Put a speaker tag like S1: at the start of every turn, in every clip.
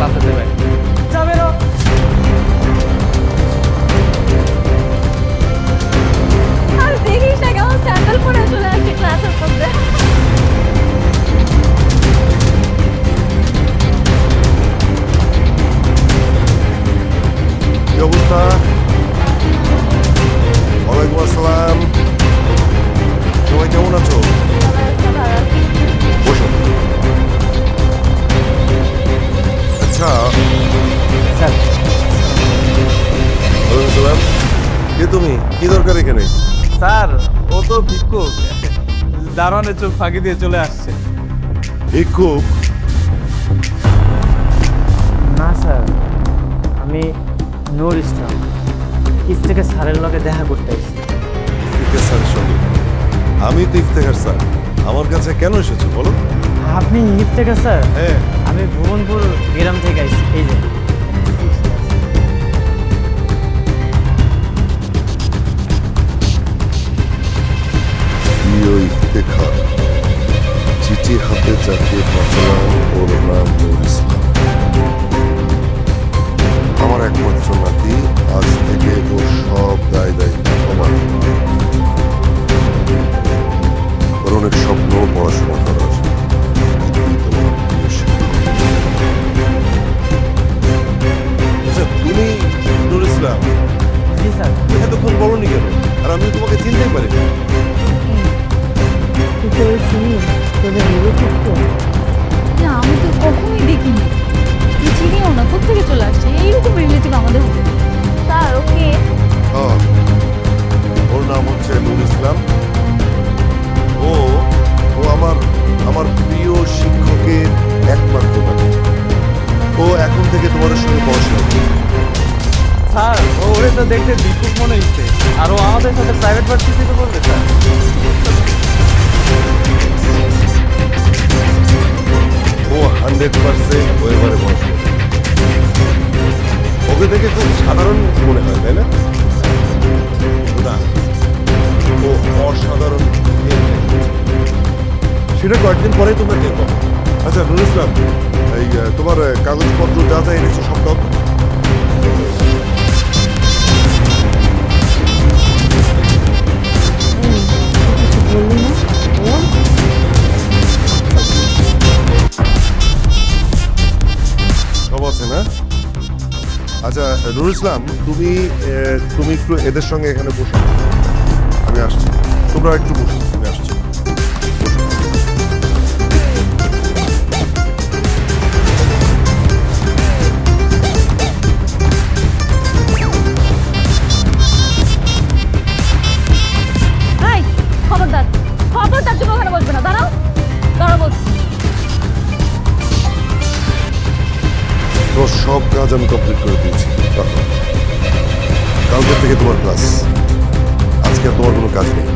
S1: যা
S2: ক্লাসে দেবে যাবে
S3: আচ্ছা
S4: স্যার।
S3: ওয়ালাইকুম কে তুমি? কি দরকার এখানে?
S2: স্যার ও তো ভিক্ষুক। দারোয়ানের চোখ ফাঁকি দিয়ে চলে আসছে।
S3: ভিক্ষুক?
S4: না স্যার। আমি নূর ইসলাম। ইস থেকে স্যারের লগে দেখা করতে এসেছি
S3: ইফতেখার স্যারের সঙ্গে? আমি তো ইফতেখার স্যার। আমার কাছে কেন এসেছ বলো?
S4: আপনি ইফতেখার স্যার?
S3: হ্যাঁ।
S4: আমি ভুবনপুর গ্রাম থেকে আইছি এই যে।
S3: হাতে আমার একমাত্র নাতি, আজ থেকে ওর সব দায় দায়িত্ব অনেক স্বপ্ন পড়াশোনা
S5: তো
S2: দেখতে ভিক্ষুক মনে হচ্ছে। আর ও আমাদের সাথে প্রাইভেট ভার্সিটিতে পড়বে স্যার।
S3: ও হান্ড্রেড পার্সেন্ট ও এবারে পড়াশোনা করবে। ওকে দেখে খুব সাধারণ মনে হয়, তাই না? না। ও অসাধারণ সেটা কয়েকদিন পরেই তোমরা টের পাবে আচ্ছা নুর ইসলাম, এই তোমার কাগজপত্র যা যা এনেছো, সব দাও আচ্ছা নুর ইসলাম তুমি তুমি একটু এদের সঙ্গে এখানে বসো। আমি আসছি। তোমরা একটু বসো আমি আসছি। সব কাজ আমি কমপ্লিট করে রাখো। কালকে থেকে তোমার ক্লাস আজকে আর তোমার কোনো কাজ নেই।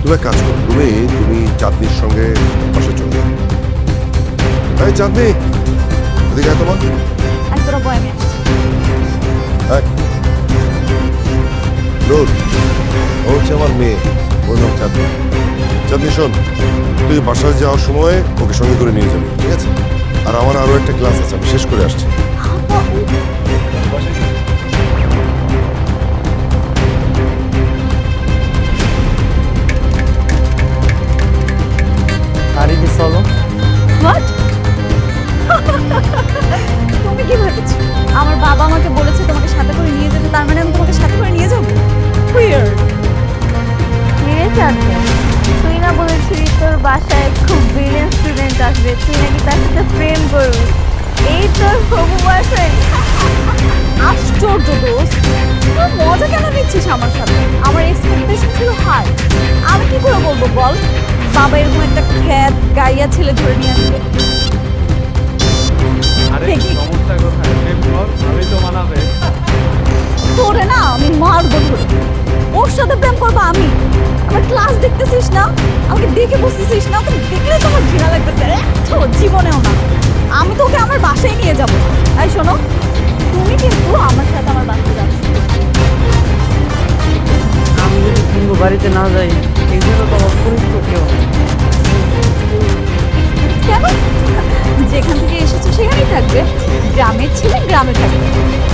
S3: তুমি এক কাজ করো তুমি তুমি চাঁদনির সঙ্গে পাশে চলে। এই চাঁদনি এদিকে আয় তোমার। ও হচ্ছে আমার মেয়ে ওর নাম চাঁদনি। চাঁদনি শোন তুই বাসায় যাওয়ার সময় ওকে সঙ্গে করে নিয়ে যাবি ঠিক আছে? আর আমার আরও একটা ক্লাস আছে আমি শেষ করে আসছি।
S5: আসবে তুই নাকি তার সাথে প্রেম করবি? এই তোর হবু বয়ফ্রেন্ড
S1: আশ্চর্য দোস্ত তুই মজা কেন নিচ্ছিস আমার সাথে? আমার এক্সপেকটেশন ছিল হাই আমি কি করে বলব বল? বাবা এরকম একটা খ্যাত গাইয়া ছেলে ধরে নিয়ে আসবে। তোরে না আমি মারবো ধরে। ওর সাথে দেখতেছিস না? আমাকে দেখে বসতেছিস না? তো দেখলে তো আমার ঘৃণা লাগতেছে তো জীবনেও না। আমি তোকে আমার বাসায় নিয়ে যাব। এই শোনো তুমি কিন্তু আমার সাথে আমার বাসায় যাচ্ছ।
S4: আমি যদি বাড়িতে না যাই এই জন্য তো আমার পরিচিত কেউ
S1: কেন? যেখান থেকে এসেছ সেখানেই থাকবে। গ্রামের ছেলে গ্রামে থাকবে।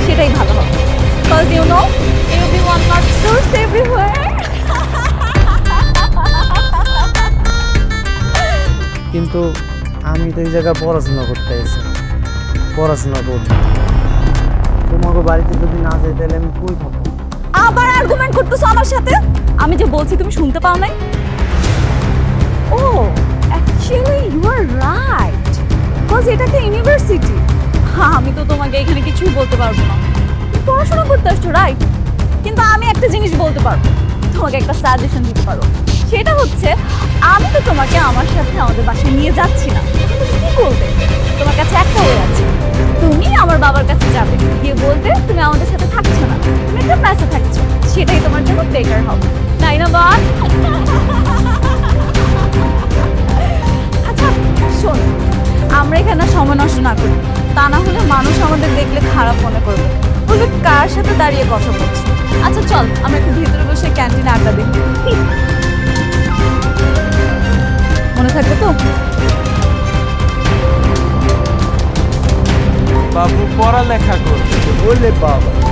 S1: সেটাই ভালো হবে। Because you know everyone not source everywhere
S4: কিন্তু আমি তো এই জায়গায় পড়াশোনা করতে এসেছি পড়াশোনা করব তোমাকে বাড়িতে যদি না যাই তাহলে আমি কই থাকব?
S1: আবার আর্গুমেন্ট করতেছো আমার সাথে? আমি যে বলছি তুমি শুনতে পাও নাই? ও actually you are right because এটা একটা ইউনিভার্সিটি হ্যাঁ আমি তো তোমাকে এখানে কিছুই বলতে পারব না। পড়াশোনা করতে আসছো রাইট কিন্তু আমি একটা জিনিস বলতে পারব। তোমাকে একটা সাজেশন দিতে পারো। সেটা হচ্ছে, আমি তো তোমাকে আমার সাথে আমাদের বাসায় নিয়ে যাচ্ছি না। কি বলবে? তোমার কাছে একটা ওয়ে আছে। তুমি আমার বাবার কাছে যাবে। গিয়ে বলবে, তুমি আমাদের সাথে থাকছো না। তুমি একটা প্যাসে থাকছো। সেটাই তোমার জন্য বেটার হবে। তাই না বল আচ্ছা শোন, আমরা এখানে সময় নষ্ট না করি। তা না হলে মানুষ আমাদের দেখলে খারাপ মনে করবে। বলবে, কার সাথে দাঁড়িয়ে কথা বলছি? আচ্ছা চল আমরা একটু ভিতরে বসে ক্যান্টিনে আড্ডা দিই। মনে থাকবে তো?
S2: বাবু পড়ালেখা করছে।
S4: বললে বাবা।